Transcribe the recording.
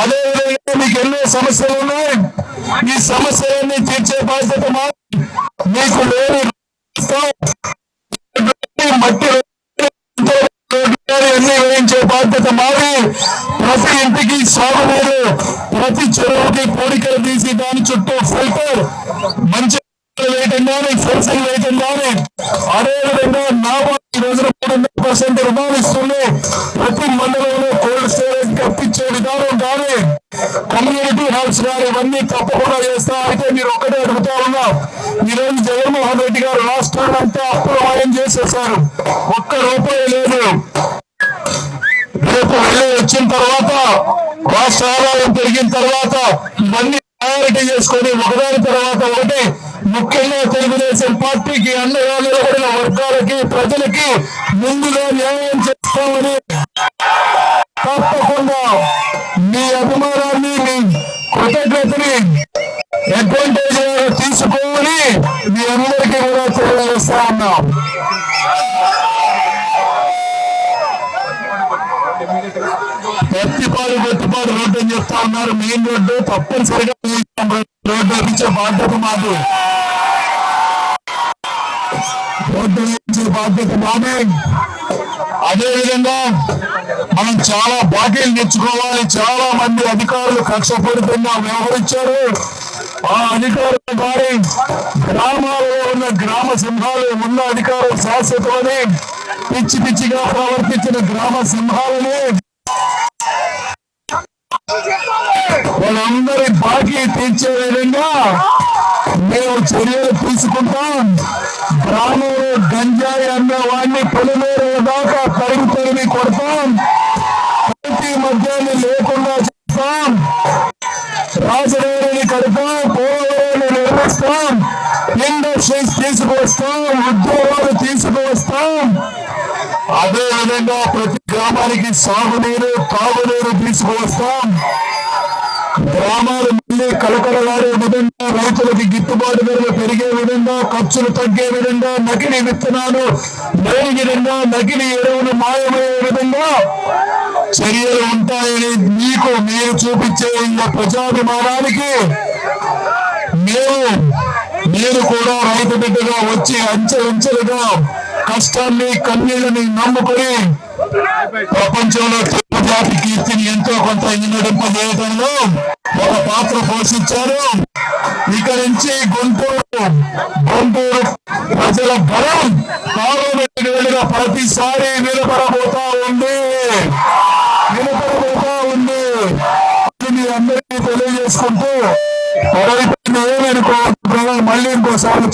అదేవిధంగా మీకు ఎన్నో సమస్యలు ఉన్నాయి. ఈ సమస్యలన్నీ తీర్చే బాధ్యత మా మీకు లేని మట్టి అన్ని వేయించే బాధ్యత మాది. ప్రతి ఇంటికి సాగునీరు ప్రతి చెరువుకి కోరికలు తీసి దాని చుట్టూ ఫిల్టర్. మంచి వేయటం కానీ ఫెన్సింగ్ వేయటం కానీ అదేవిధంగా నాబా గారు ఇవన్నీ తప్పకుండా చేస్తా అయితే మీరు ఒక్కటే అడుగుతా ఉన్నా. ఈరోజు జగన్మోహన్ రెడ్డి గారు రాష్ట్రాన్ని అంతా అప్రమయం చేసేసారు ఒక్క రూపాయి లేదు. రేపు వెళ్ళి వచ్చిన తర్వాత రాష్ట్ర ఆదాయం పెరిగిన తర్వాత ఇవన్నీ ప్రయారిటీ చేసుకొని ఒకదాని తర్వాత ఒకటి ముఖ్యంగా తెలుగుదేశం పార్టీకి అండగా నిలబడిన వర్గాలకి ప్రజలకి ముందుగా న్యాయం చేస్తామని చెప్తా ఉన్నారు మెయిన్ రోడ్డు తప్పనిసరిగా రోడ్డు వేయించే బాధ్యత మాది. రోడ్డు వేయించే బాధ్యత మాది. అదే విధంగా మనం చాలా బాకీలు తెచ్చుకోవాలి. చాలా మంది అధికారులు కక్షపూరితంగా వ్యవహరించారు. ఆ అధికారుల వారి గ్రామాలలో ఉన్న గ్రామ సింహాలు ఉన్న అధికారులు శాశ్వతమని పిచ్చి పిచ్చిగా ప్రవర్తించిన గ్రామ సింహాలని ఇచ్చే విధంగా మేము చర్యలు తీసుకుంటాం. గ్రామంలో గంజాయి అన్న వాడిని పొలిమేర దాకా తరిగి తరిగి కొడతాం. ప్రతి మద్యాన్ని లేకుండా చేస్తాం. రాజధానిని కడతాం. పోలవరాన్ని నిర్మిస్తాం. ఇండస్ట్రీస్ తీసుకువస్తాం. ఉద్యోగాలు తీసుకువస్తాం. అదే విధంగా ప్రతి గ్రామానికి సాగునీరు తాగునీరు తీసుకువస్తాం. గ్రామాలు మళ్ళీ విధంగా రైతులకి గిట్టుబాటు ధరలు పెరిగే విధంగా ఖర్చులు తగ్గే విధంగా నకిలీ విత్తనాలు లేని విధంగా నకిలీ ఎరువులు మాయమయ్యే విధంగా చర్యలు ఉంటాయని మీకు మీరు చూపించే ఈ ప్రజాభిమానానికి మేము మీరు కూడా రైతు బిడ్డగా వచ్చి అంచెలంచెలుగా కష్టాన్ని కన్నీళ్ళని నమ్ముకొని ప్రపంచంలో జాతి కీర్తిని ఎంతో కొంత ఇన్నడింపజేయడంలో ఒక పాత్ర పోషించారు. ఇక నుంచి గుంటూరు గుంటూరు ప్రజల బలం పార్లమెంట్ ప్రతిసారి నిలబడబోతా ఉంది. నిలబడబోతా ఉంది. మీ అందరికీ తెలియజేసుకుంటూ పొరపాటున ఏమనుకోవద్దు మళ్ళీ ఇంకోసారి